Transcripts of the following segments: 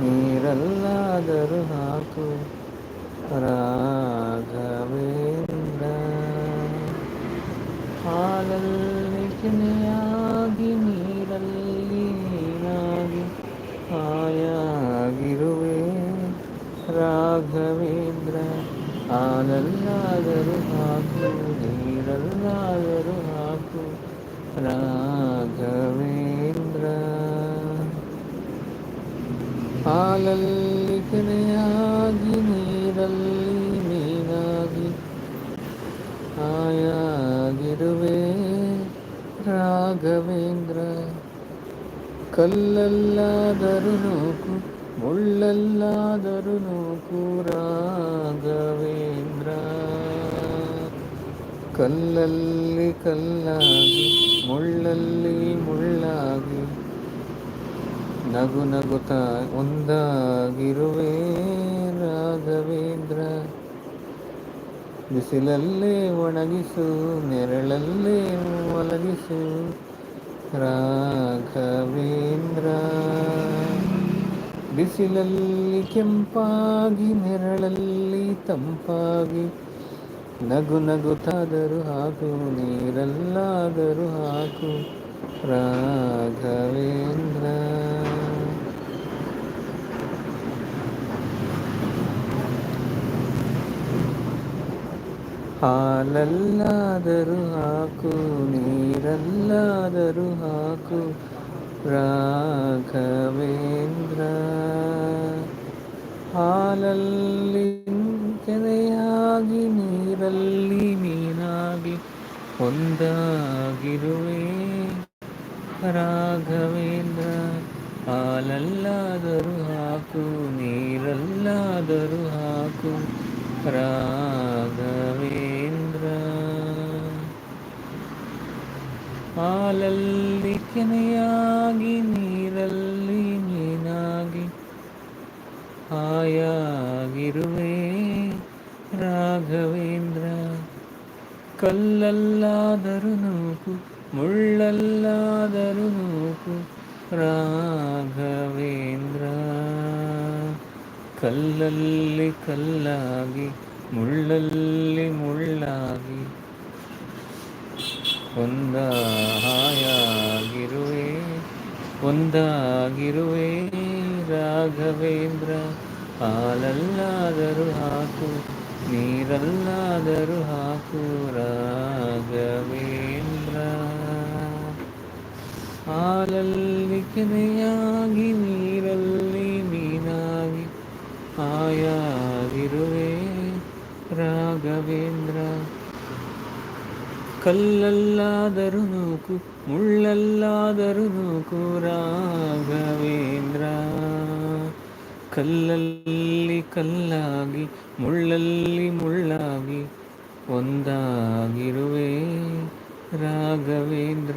ನೀರಲ್ಲಾದರೂ ಹಾಕು ರಾಘವೇಂದ್ರ ಹಾಲಲ್ಲಿ ಕೆನೆಯಾಗಿ ನೀರಲ್ಲಿ ನೀನಾಗಿ ಹಾಯಾಗಿರುವೆ ರಾಘವೇಂದ್ರ ಹಾಲಲ್ಲಾದರೂ ಹಾಕು ನೀರಲ್ಲಾದರೂ ಹಾಕು ರಾಘವೇಂದ್ರ ಹಾಲಲ್ಲಿ ಕೆನೆಯಾಗಿ ನೀರಲ್ಲಿ ಮೀನಾಗಿ ಆಯಾಗಿರುವೆ ರಾಘವೇಂದ್ರ. ಕಲ್ಲಲ್ಲಾದರೂ ನೋಕು, ಮುಳ್ಳಲ್ಲಾದರೂ ನೋಕು ರಾಘವೇಂದ್ರ. ಕಲ್ಲಲ್ಲಿ ಕಲ್ಲಾಗಿ, ಮುಳ್ಳಲ್ಲಿ ಮುಳ್ಳಾಗಿ ನಗು ನಗುತ ಒಂದಾಗಿರುವೆ ರಾಘವೇಂದ್ರ. ಬಿಸಿಲಲ್ಲೇ ಒಣಗಿಸು, ನೆರಳಲ್ಲೇ ಒಲಗಿಸು ರಾಘವೇಂದ್ರ. ಬಿಸಿಲಲ್ಲಿ ಕೆಂಪಾಗಿ, ನೆರಳಲ್ಲಿ ತಂಪಾಗಿ ನಗು ನಗುತ್ತಾದರೂ ಹಾಕು, ನೀರಲ್ಲಾದರೂ ಹಾಕು ರಾಘವೇಂದ್ರ. ಹಾಲಲ್ಲಾದರೂ ಹಾಕು ನೀರಲ್ಲಾದರೂ ಹಾಕು ರಾಘವೇಂದ್ರ. ಹಾಲಲ್ಲಿ ಕೆರೆಯಾಗಿ ನೀರಲ್ಲಿ ಮೀನಾಗಿ ಒಂದಾಗಿರುವೆ. ರಾಘವೇಂದ್ರ, ಹಾಲಲ್ಲಾದರೂ ಹಾಕು, ನೀರಲ್ಲಾದರೂ ಹಾಕು, ರಾಘವೇಂದ್ರ. ಹಾಲಲ್ಲಿ ಕೆನೆಯಾಗಿ, ನೀರಲ್ಲಿ ಮೀನಾಗಿ, ಹಾಯಾಗಿರುವೆ ರಾಘವೇಂದ್ರ. ಕಲ್ಲಲ್ಲಾದರೂ ನೂಕು, ಮುಳ್ಳಲ್ಲಾದರೂ ನೂಕು ರಾಘವೇಂದ್ರ. ಕಲ್ಲಲ್ಲಿ ಕಲ್ಲಾಗಿ ಮುಳ್ಳಲ್ಲಿ ಮುಳ್ಳಾಗಿ ಒಂದ ಹಾಯಾಗಿರುವೆ ಒಂದಾಗಿರುವೆ ರಾಘವೇಂದ್ರ. ಹಾಲಲ್ಲಾದರೂ ಹಾಕು ನೀರಲ್ಲಾದರೂ ಹಾಕು ರಾಘವೇಂದ್ರ. ಹಾಲಲ್ಲಿ ಕೆನೆಯಾಗಿ ನೀರಲ್ಲಿ ಮೀನಾಗಿ ಆಯಾಗಿರುವೆ ರಾಘವೇಂದ್ರ. ಕಲ್ಲಲ್ಲಾದರೂ ನೂಕು, ಮುಳ್ಳಲ್ಲಾದರೂ ನೂಕು ರಾಘವೇಂದ್ರ. ಕಲ್ಲಲ್ಲಿ ಕಲ್ಲಾಗಿ, ಮುಳ್ಳಲ್ಲಿ ಮುಳ್ಳಾಗಿ ಒಂದಾಗಿರುವೆ ರಾಘವೇಂದ್ರ.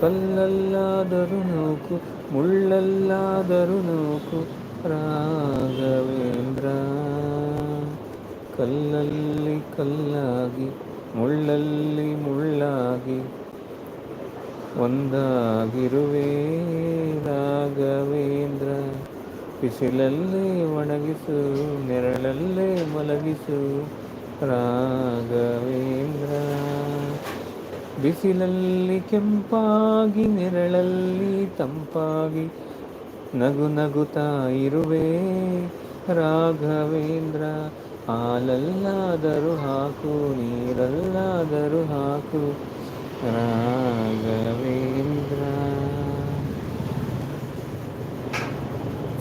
ಕಲ್ಲಲ್ಲಾದರೂ ನೂಕು, ಮುಳ್ಳಲ್ಲಾದರೂ ನೂಕು, ರಾಘವೇಂದ್ರ. ಕಲ್ಲಲ್ಲಿ ಕಲ್ಲಾಗಿ, ಮುಳ್ಳಲ್ಲಿ ಮುಳ್ಳಾಗಿ, ಒಂದಾಗಿರುವೆ ರಾಘವೇಂದ್ರ. ಬಿಸಿಲಲ್ಲೇ ಒಣಗಿಸು, ನೆರಳಲ್ಲೇ ಮಲಗಿಸು, ರಾಘವೇಂದ್ರ. ಬಿಸಿಲಲ್ಲಿ ಕೆಂಪಾಗಿ, ನೆರಳಲ್ಲಿ ತಂಪಾಗಿ ನಗು ನಗುತ್ತಾ ಇರುವೆ. ರಾಘವೇಂದ್ರ, ಹಾಲಲ್ಲಾದರೂ ಹಾಕು, ನೀರಲ್ಲಾದರೂ ಹಾಕು. ರಾಘವೇಂದ್ರ.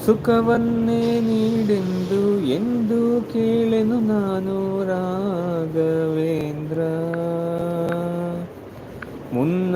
ಸುಖವನ್ನೇ ನೀಡೆಂದು ಎಂದು ಕೇಳೆನು ನಾನು ರಾಘವೇಂದ್ರ ಮುನ್ನ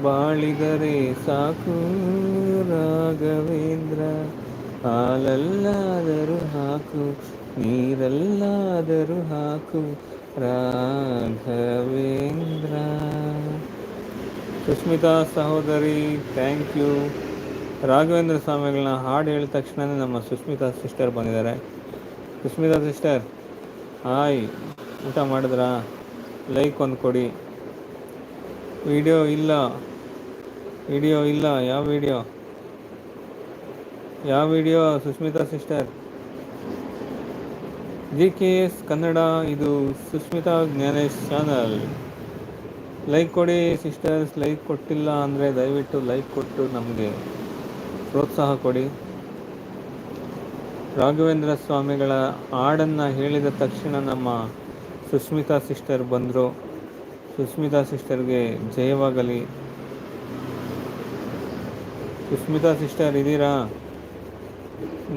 ಬಾಳಿದರೆ ಸಾಕು ರಾಘವೇಂದ್ರ. ಹಾಲಲ್ಲಾದರೂ ಹಾಕು, ನೀರಲ್ಲಾದರೂ ಹಾಕು ರಾಘವೇಂದ್ರ. ಸುಸ್ಮಿತಾ ಸಹೋದರಿ ಥ್ಯಾಂಕ್ ಯು ರಾಘವೇಂದ್ರ ಸ್ವಾಮಿಗಳನ್ನ ಹಾಡು ಹೇಳಿದ ತಕ್ಷಣವೇ ನಮ್ಮ ಸುಸ್ಮಿತಾ ಸಿಸ್ಟರ್ ಬಂದಿದ್ದಾರೆ. Susmitha sister hi. ಊಟ ಮಾಡಿದ್ರಾ? ಲೈಕ್ ಒಂದು ಕೊಡಿ. ವಿಡಿಯೋ ಇಲ್ಲ. ವಿಡಿಯೋ ಇಲ್ಲ. ಯಾವ ವಿಡಿಯೋ ಯಾವ video Susmitha sister G K S Kannada ಇದು ಸುಸ್ಮಿತಾ ಜ್ಞಾನೇಶ್ ಚಾನಲ್ ಲೈಕ್ ಕೊಡಿ ಸಿಸ್ಟರ್ಸ್ ಲೈಕ್ ಕೊಟ್ಟಿಲ್ಲ ಅಂದರೆ ದಯವಿಟ್ಟು ಲೈಕ್ ಕೊಟ್ಟು ನಮಗೆ ಪ್ರೋತ್ಸಾಹ ಕೊಡಿ. ರಾಘವೇಂದ್ರ ಸ್ವಾಮಿಗಳ ಹಾಡನ್ನು ಹೇಳಿದ ತಕ್ಷಣ ನಮ್ಮ ಸುಸ್ಮಿತಾ ಸಿಸ್ಟರ್ ಬಂದರು. ಸುಸ್ಮಿತಾ ಸಿಸ್ಟರ್ಗೆ ಜಯವಾಗಲಿ. ಸುಸ್ಮಿತಾ ಸಿಸ್ಟರ್ ಇದ್ದೀರಾ?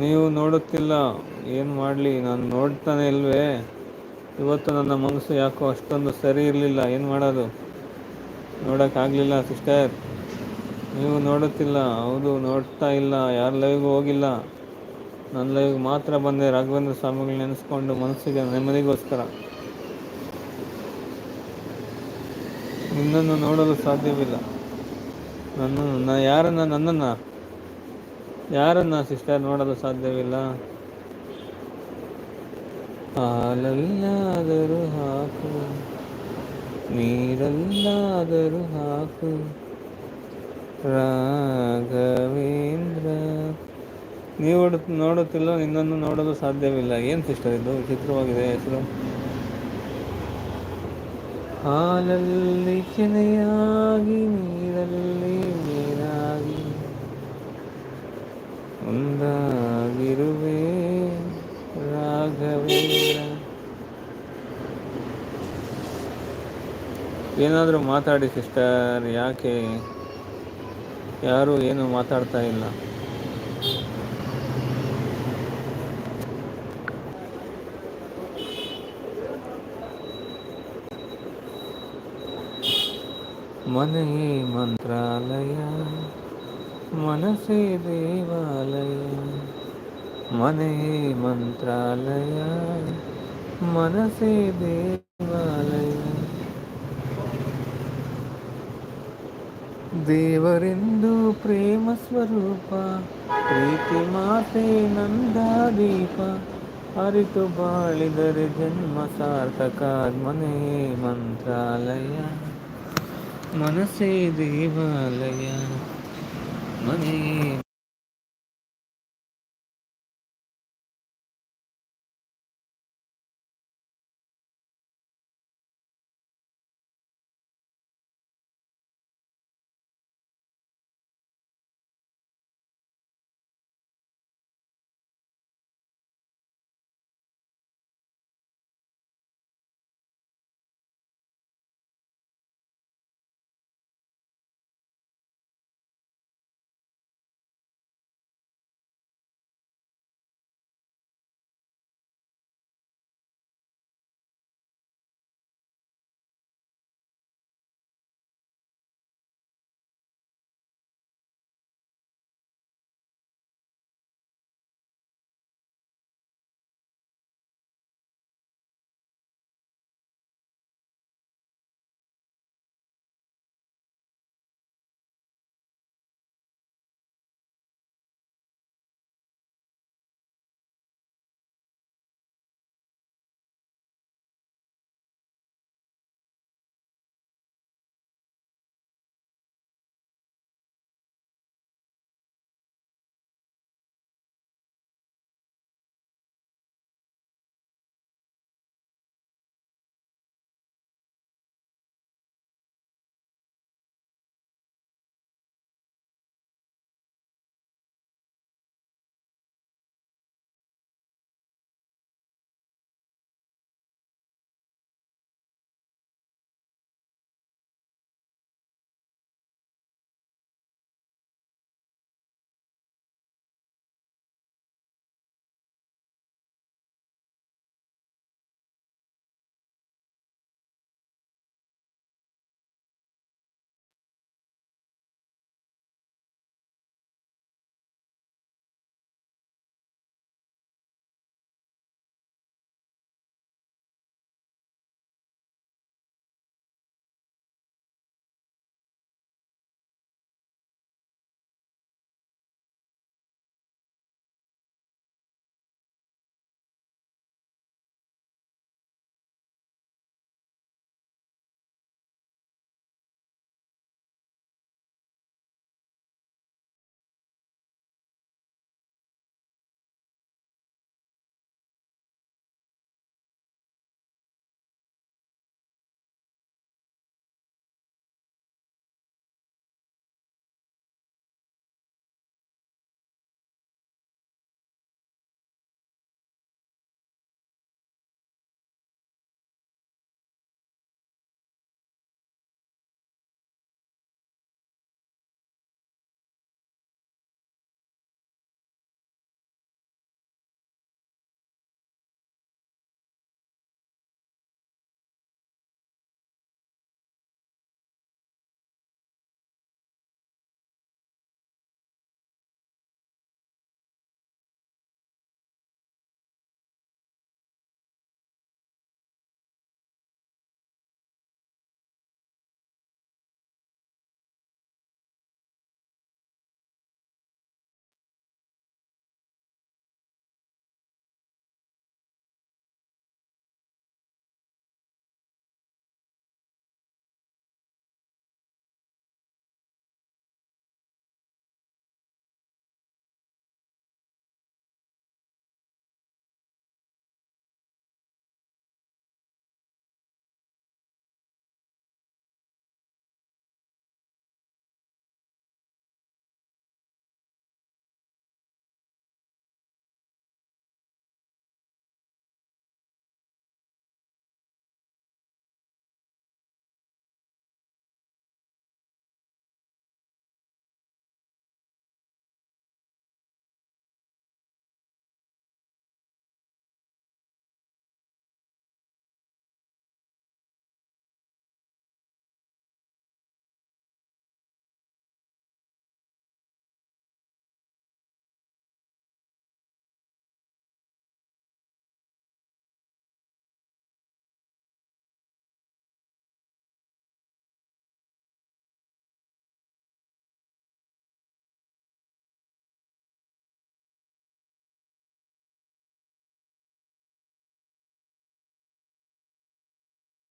ನೀವು ನೋಡುತ್ತಿಲ್ಲ, ಏನು ಮಾಡಲಿ? ನಾನು ನೋಡ್ತಾನೆ ಇಲ್ವೇ? ಇವತ್ತು ನನ್ನ ಮನಸ್ಸು ಯಾಕೋ ಅಷ್ಟೊಂದು ಸರಿ ಇರಲಿಲ್ಲ, ಏನು ಮಾಡೋದು? ನೋಡೋಕ್ಕಾಗಲಿಲ್ಲ ಸಿಸ್ಟರ್. ನೀವು ನೋಡುತ್ತಿಲ್ಲ, ಹೌದು, ನೋಡ್ತಾ ಇಲ್ಲ, ಯಾರ ಲೈವ್ಗೂ ಹೋಗಿಲ್ಲ. ನನ್ನ ಲೈವ್ಗೆ ಮಾತ್ರ ಬಂದೆ, ರಾಘವೇಂದ್ರ ಸ್ವಾಮಿಗಳು ನೆನೆಸ್ಕೊಂಡು ಮನಸ್ಸಿಗೆ ನೆಮ್ಮದಿಗೋಸ್ಕರ. ನಿನ್ನನ್ನು ನೋಡಲು ಸಾಧ್ಯವಿಲ್ಲ. ನನ್ನನ್ನು ನಾ, ಯಾರನ್ನ, ನನ್ನನ್ನು, ಯಾರನ್ನ ಸಿಸ್ಟರ್ ನೋಡಲು ಸಾಧ್ಯವಿಲ್ಲ? ಹಾಲಲ್ಲಾದರೂ ಹಾಕು, ನೀರಲ್ಲಾದರೂ ಹಾಕು. ರಾಘವೇಂದ್ರ, ನೀವು ನೋಡುತ್ತಿಲ್ಲ, ನಿನ್ನನ್ನು ನೋಡಲು ಸಾಧ್ಯವಿಲ್ಲ. ಏನು ಸಿಸ್ಟರ್ ಇದು? ವಿಚಿತ್ರವಾಗಿದೆ ಹೆಸರು. ಹಾಲಲ್ಲಿ ಕೆನೆಯಾಗಿ ನೀರಲ್ಲಿ ನೀರಾಗಿ ಒಂದಾಗಿರುವೆ ರಾಘವೇಂದ್ರ. ಏನಾದರೂ ಮಾತಾಡಿ ಸಿಸ್ಟರ್ ಯಾಕೆ? ಯಾರು ಏನು ಮಾತಾಡ್ತಾ ಇಲ್ಲ. ಮನೆಯೇ ಮಂತ್ರಾಲಯ ಮನಸೇ ದೇವಾಲಯ ಮನೆಯೇ ಮಂತ್ರಾಲಯ ಮನಸೇ ದೇವಾಲಯ ದೇವರೆಂದು ಪ್ರೇಮ ಸ್ವರೂಪ ಪ್ರೀತಿ ಮಾತೆ ನಂದಾದೀಪ ಅರಿತು ಬಾಳಿದರೆ ಜನ್ಮ ಸಾರ್ಥಕ ಮನೆ ಮಂತ್ರಾಲಯ मन से देवालय मन